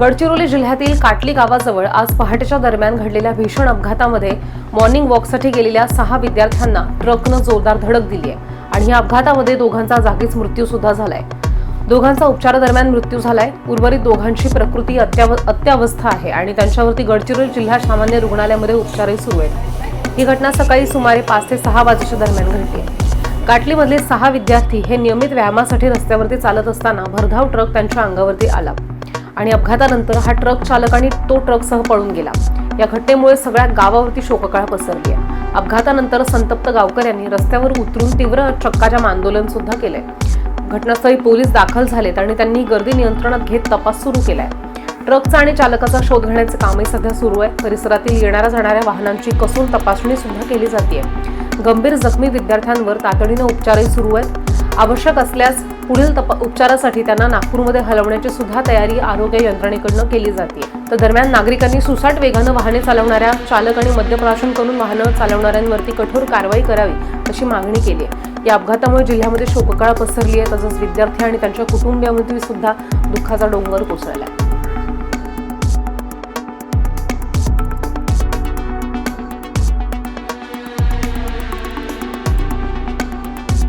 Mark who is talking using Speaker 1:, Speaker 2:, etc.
Speaker 1: गडचिरोली जिल्ह्यातील काटली गावाजवळ आज पहाटेच्या दरम्यान घडलेल्या भीषण अपघातामध्ये मॉर्निंग वॉकसाठी गेलेल्या सहा विद्यार्थ्यांना ट्रकनं जोरदार धडक दिली आहे आणि या अपघातामध्ये दोघांचा जागीच मृत्यू सुद्धा झालाय. दोघांचा उपचारादरम्यान मृत्यू झालाय. उर्वरित दोघांची प्रकृती अत्याव अत्यावस्था आहे आणि त्यांच्यावरती गडचिरोली जिल्हा सामान्य रुग्णालयामध्ये उपचारही सुरू आहेत. ही घटना सकाळी सुमारे पाच ते सहा वाजेच्या दरम्यान घडली. आहे काटलीमधले सहा विद्यार्थी हे नियमित व्यायामासाठी रस्त्यावरती चालत असताना भरधाव ट्रक त्यांच्या अंगावरती आला. आणि अपघातानंतर हा ट्रक चालक आणि तो ट्रकसह पळून गेला. या घटनेमुळे सगळ्या गावावरती शोककळा पसरली आहे. अपघातानंतर संतप्त गावकऱ्यांनी रस्त्यावर उतरून तीव्र चक्काजाम आंदोलन सुद्धा केलंय. घटनास्थळी पोलीस दाखल झालेत आणि त्यांनी गर्दी नियंत्रणात घेत तपास सुरू केलाय. ट्रकचा आणि चालकाचा शोध घेण्याचे कामही सध्या सुरू आहे. परिसरातील येणाऱ्या जाणाऱ्या वाहनांची कसून तपासणी सुद्धा केली जाते गंभीर जखमी विद्यार्थ्यांवर तातडीनं उपचारही सुरू आहेत. आवश्यक असल्यास पुढील तपा उपचारासाठी त्यांना नागपूरमध्ये हलवण्याची सुद्धा तयारी आरोग्य यंत्रणेकडनं केली जाते. तर दरम्यान नागरिकांनी सुसाट वेगानं वाहने चालवणाऱ्या चालक आणि मद्यप्राशन करून वाहनं चालवणाऱ्यांवरती कठोर कारवाई करावी अशी मागणी केली आहे. या अपघातामुळे जिल्ह्यामध्ये शोककळा पसरली आहे तसंच विद्यार्थी आणि त्यांच्या कुटुंबियांमध्ये सुद्धा दुःखाचा डोंगर कोसळला आहे.